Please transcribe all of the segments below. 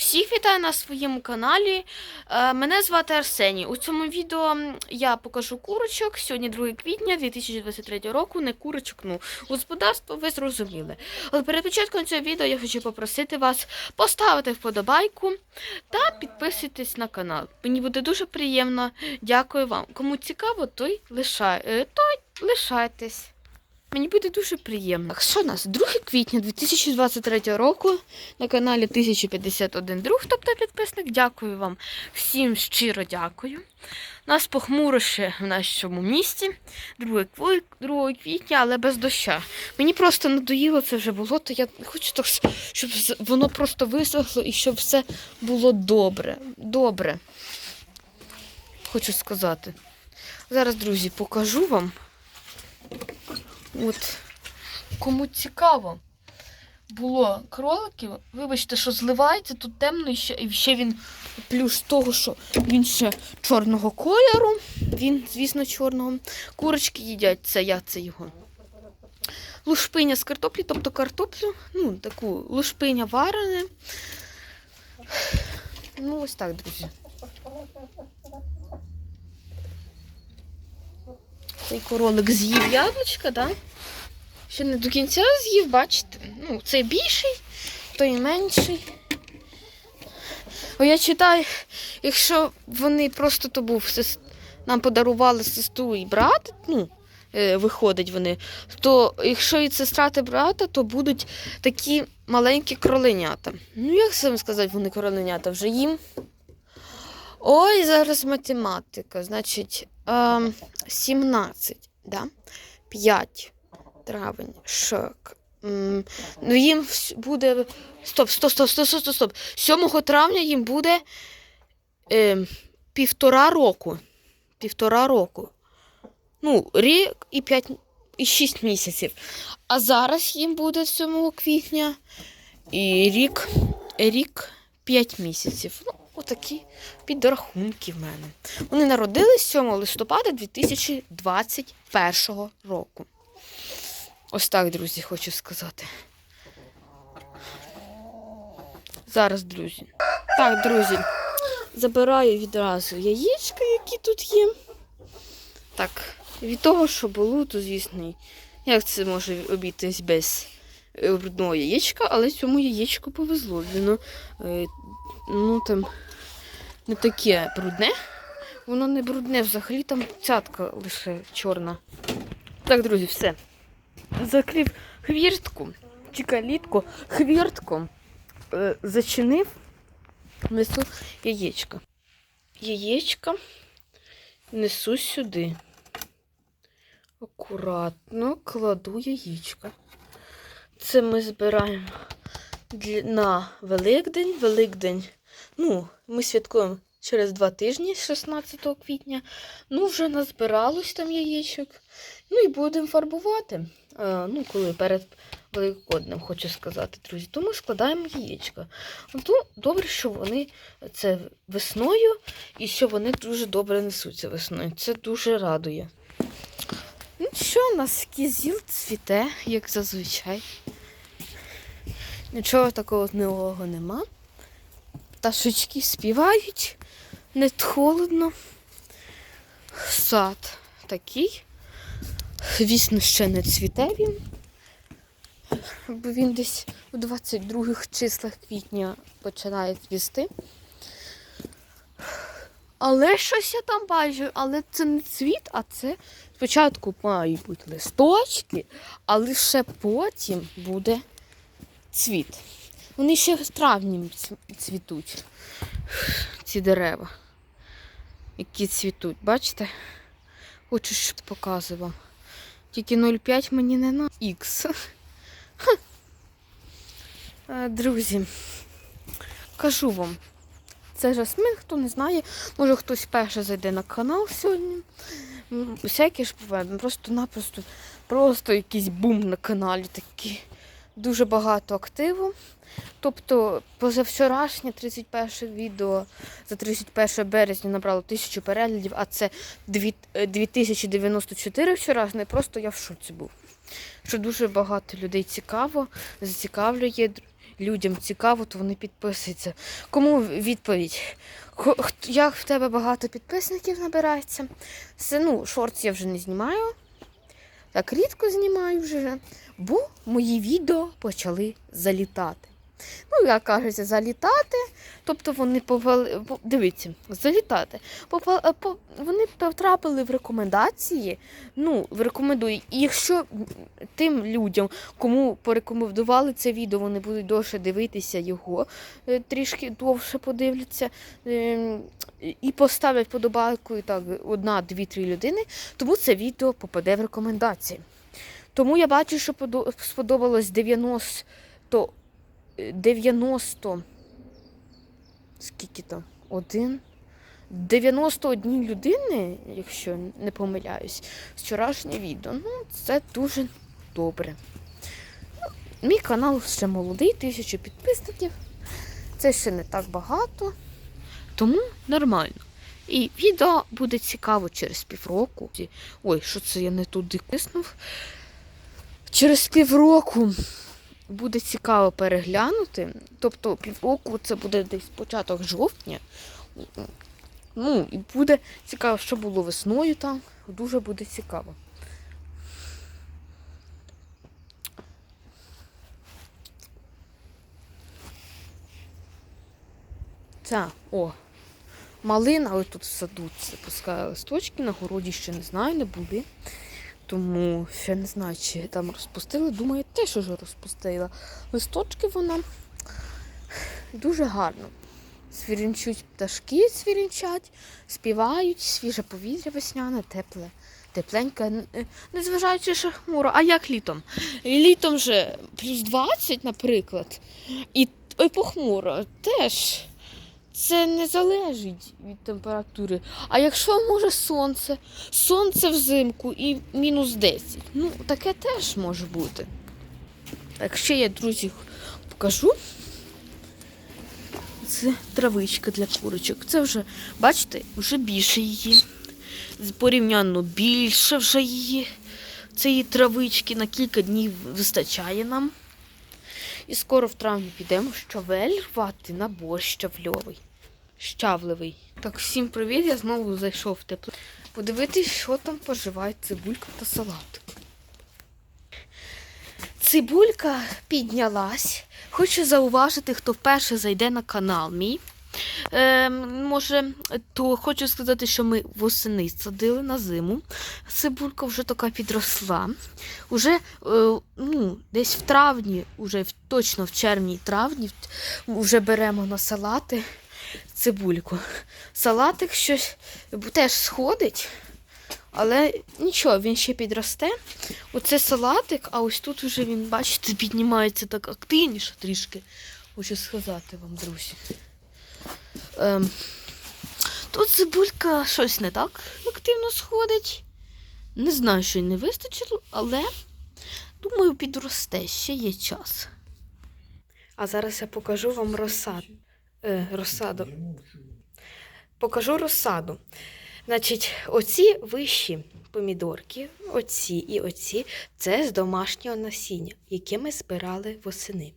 Всіх вітаю на своєму каналі. Е, Мене звати Арсеній. У цьому відео я покажу курочок. Сьогодні 2 квітня 2023 року. Не курочок, ну господарство, ви зрозуміли. Але перед початком цього відео я хочу попросити вас поставити вподобайку та підписуйтесь на канал. Мені буде дуже приємно. Дякую вам. Кому цікаво, той лишай, е, той лишайтесь. Мені буде дуже приємно. Так, що у нас? 2 квітня 2023 року на каналі 1051 друг, тобто підписник. Дякую вам всім щиро дякую. Нас похмуро ще в нашому місті. 2 кві- 2 квітня, але без доща. Мені просто надоїло це вже було, то я хочу так, щоб воно просто висохло і щоб все було добре. Добре. Хочу сказати. Зараз, друзі, покажу вам. От, кому цікаво було кроликів, вибачте, що зливається, тут темно і ще, і ще він плюс того, що він ще чорного кольору. Він, звісно, чорного. Курочки їдять це, я це його. Лушпиня з картоплі, тобто картоплю, ну, таку лушпиня варене. Ну, ось так, друзі. Цей королик з'їв яблучка? Да? Ще не до кінця з'їв, бачите? Ну, цей більший, той менший. О, я читаю, якщо вони просто то був нам подарували сестру і брат, ну, е, виходить вони, то якщо і сестра та брата, то будуть такі маленькі кроленята. Ну, як сам сказати, вони кроленята вже їм. Ой, зараз математика. Значить, ем, 17, да? 5 травень, шок. Ну, їм буде. Стоп, стоп, стоп, стоп, стоп, стоп. 7 травня їм буде е, півтора року. Півтора року. Ну, рік і 5 і 6 місяців. А зараз їм буде 7 квітня і рік, рік 5 місяців. Ну, отакі підрахунки в мене. Вони народились 7 листопада 2021 року. Ось так, друзі, хочу сказати. Зараз, друзі. Так, друзі, забираю відразу яєчка, які тут є. Так, від того, що було, то звісно, як це може обійтись без е, брудного яєчка, але цьому яєчку повезло. Воно, е, ну там не таке брудне. Воно не брудне взагалі, там цятка лише чорна. Так, друзі, все закрив хвіртку чи калітку, хвіртку е, зачинив, несу яєчко. Яєчко несу сюди. Акуратно кладу яєчко. Це ми збираємо для, на Великдень. Великдень. Ну, ми святкуємо через два тижні, 16 квітня. Ну, вже назбиралось там яєчок. Ну і будемо фарбувати. Е, ну, коли перед Великоднем, хочу сказати, друзі. Тому складаємо яєчка. Ну, добре, що вони це весною і що вони дуже добре несуться весною. Це дуже радує. Ну що, у нас кізіл цвіте, як зазвичай. Нічого такого нового нема. Пташечки співають, не холодно. Сад такий. Звісно, ще не цвіте він, бо він десь у 22 числах квітня починає цвісти. Але щось я там бачу, але це не цвіт, а це спочатку мають бути листочки, а лише потім буде цвіт. Вони ще в травні цвітуть, ці дерева, які цвітуть. Бачите? Хочу, щоб показував. Тільки 0,5 мені не на Х. Друзі, кажу вам, це жасмин, хто не знає, може хтось перше зайде на канал сьогодні. М, Всяке ж буває, ну, просто-напросто, просто якийсь бум на каналі такий. Дуже багато активу. Тобто позавчорашнє 31 відео за 31 березня набрало 1000 переглядів, а це дві- е, 2094 вчорашнє. Просто я в шоці був. Що дуже багато людей цікаво, зацікавлює. людям цікаво, то вони підписуються. Кому відповідь? Як в тебе багато підписників набирається? Це, ну, шортс я вже не знімаю. Так рідко знімаю вже, бо мої відео почали залітати. Ну, як кажеться, залітати. Тобто вони повели. Дивіться, залітати. Е, Вони потрапили в рекомендації. Ну, рекомендую. І якщо тим людям, кому порекомендували це відео, вони будуть довше дивитися його, е, трішки довше подивляться е, і поставлять подобайку і так одна, дві, три людини, тому це відео попаде в рекомендації. Тому я бачу, що сподобалось 90, е, 90 скільки там? Один? 91 людини, якщо не помиляюсь, вчорашнє відео. Ну, це дуже добре. Ну, Мій канал ще молодий, тисячу підписників. Це ще не так багато. Тому нормально. І відео буде цікаво через півроку. Ой, що це я не туди киснув. Через півроку буде цікаво переглянути. Тобто півроку це буде десь початок жовтня. Ну, і буде цікаво, що було весною там. Дуже буде цікаво. Це, о, малина, але тут в саду це пускає листочки, на городі ще не знаю, не були. Тому ще не знаю, чи там розпустили. Думаю, теж уже розпустила. Листочки вона дуже гарно. Свірінчуть пташки, свірінчать, співають, свіже повітря весняне, тепле, тепленьке. Е, Незважаючи, що хмуро. А як літом? Літом же плюс 20, наприклад, і, і похмуро теж. Це не залежить від температури. А якщо може сонце, сонце взимку і мінус 10. Ну, таке теж може бути. Так, ще я, друзі, покажу. Це травичка для курочок. Це вже, бачите, вже більше її. Порівняно більше вже її. Цієї травички на кілька днів вистачає нам. І скоро в травні підемо щавель рвати на борщ щавльовий. Щавливий. Так, всім привіт, я знову зайшов в тепло. Подивитись, що там поживає цибулька та салат. Цибулька піднялась. Хочу зауважити, хто вперше зайде на канал мій. Е, може, то хочу сказати, що ми восени садили на зиму. Цибулька вже така підросла. Уже е, ну, десь в травні, уже точно в червні-травні, вже беремо на салати цибульку. Салатик щось теж сходить, але нічого, він ще підросте. Оце салатик, а ось тут вже він, бачите, піднімається так активніше трішки. Хочу сказати вам, друзі. Ем, тут цибулька щось не так активно сходить. Не знаю, що й не вистачило, але думаю, підросте, ще є час. А зараз я покажу вам розсаду. Е, розсаду. Покажу розсаду. Значить, оці вищі помідорки, оці і оці, це з домашнього насіння, яке ми збирали восени.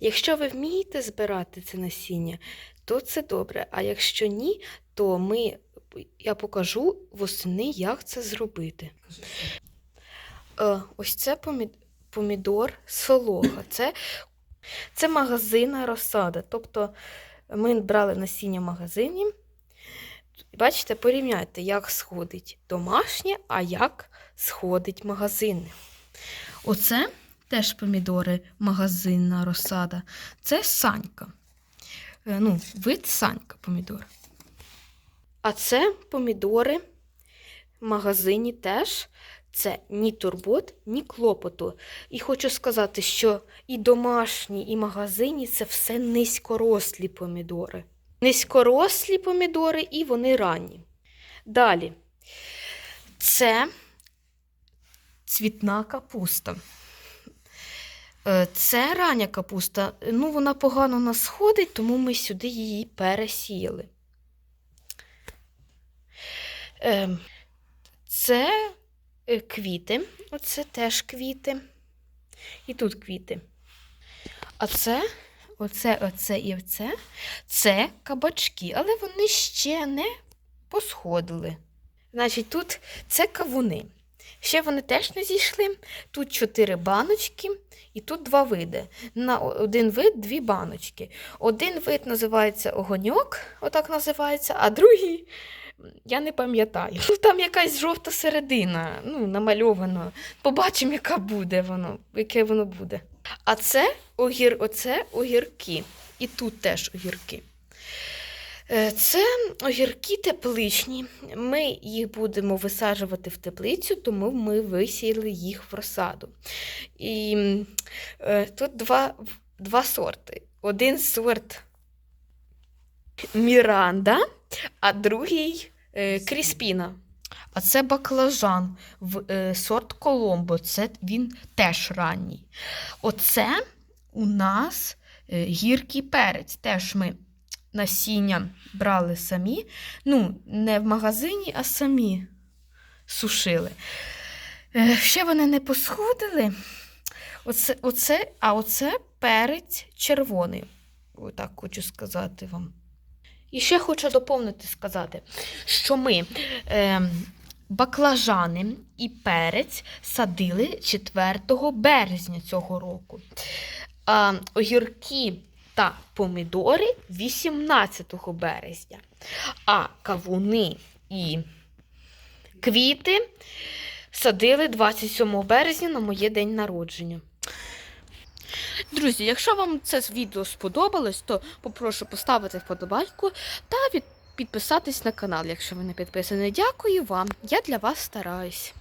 Якщо ви вмієте збирати це насіння, то це добре. А якщо ні, то ми, я покажу восени, як це зробити. Е, ось це помідор солога. Це, це магазинна розсада. Тобто ми брали насіння в магазині. Бачите, порівняйте, як сходить домашнє, а як сходить магазинне. Оце теж помідори, магазинна розсада. Це санька. Е, Ну, вид санька помідор. А це помідори в магазині теж. Це ні турбот, ні клопоту. І хочу сказати, що і домашні, і магазині це все низькорослі помідори. Низькорослі помідори і вони ранні. Далі. Це цвітна капуста. Е, Це рання капуста. Ну, вона погано нас сходить, тому ми сюди її пересіяли. Ем, Це е, квіти. Оце теж квіти. І тут квіти. А це оце, оце і оце. Це кабачки, але вони ще не посходили. Значить, тут це кавуни. Ще вони теж не зійшли. Тут чотири баночки і тут два види. На один вид дві баночки. Один вид називається огоньок, отак називається, а другий я не пам'ятаю. Там якась жовта середина, ну, намальовано. Побачимо, яка буде воно, яке воно буде. А це огір, оце огірки. І тут теж огірки. Е, Це огірки тепличні. Ми їх будемо висаджувати в теплицю, тому ми висіяли їх в розсаду. І е, тут два, два сорти. Один сорт Міранда, а другий е, Кріспіна. А це баклажан в е, сорт Коломбо. Це він теж ранній. Оце у нас е, гіркий перець. Теж ми насіння брали самі. Ну, не в магазині, а самі сушили. Е, ще вони не посходили. Оце, оце, а оце перець червоний. Отак хочу сказати вам. І ще хочу доповнити сказати, що ми е, баклажани і перець садили 4 березня цього року. А огірки та помідори 18 березня. А кавуни і квіти садили 27 березня на моє день народження. Друзі, якщо вам це відео сподобалось, то попрошу поставити вподобайку та від... підписатись на канал, якщо ви не підписані. Дякую вам, я для вас стараюсь.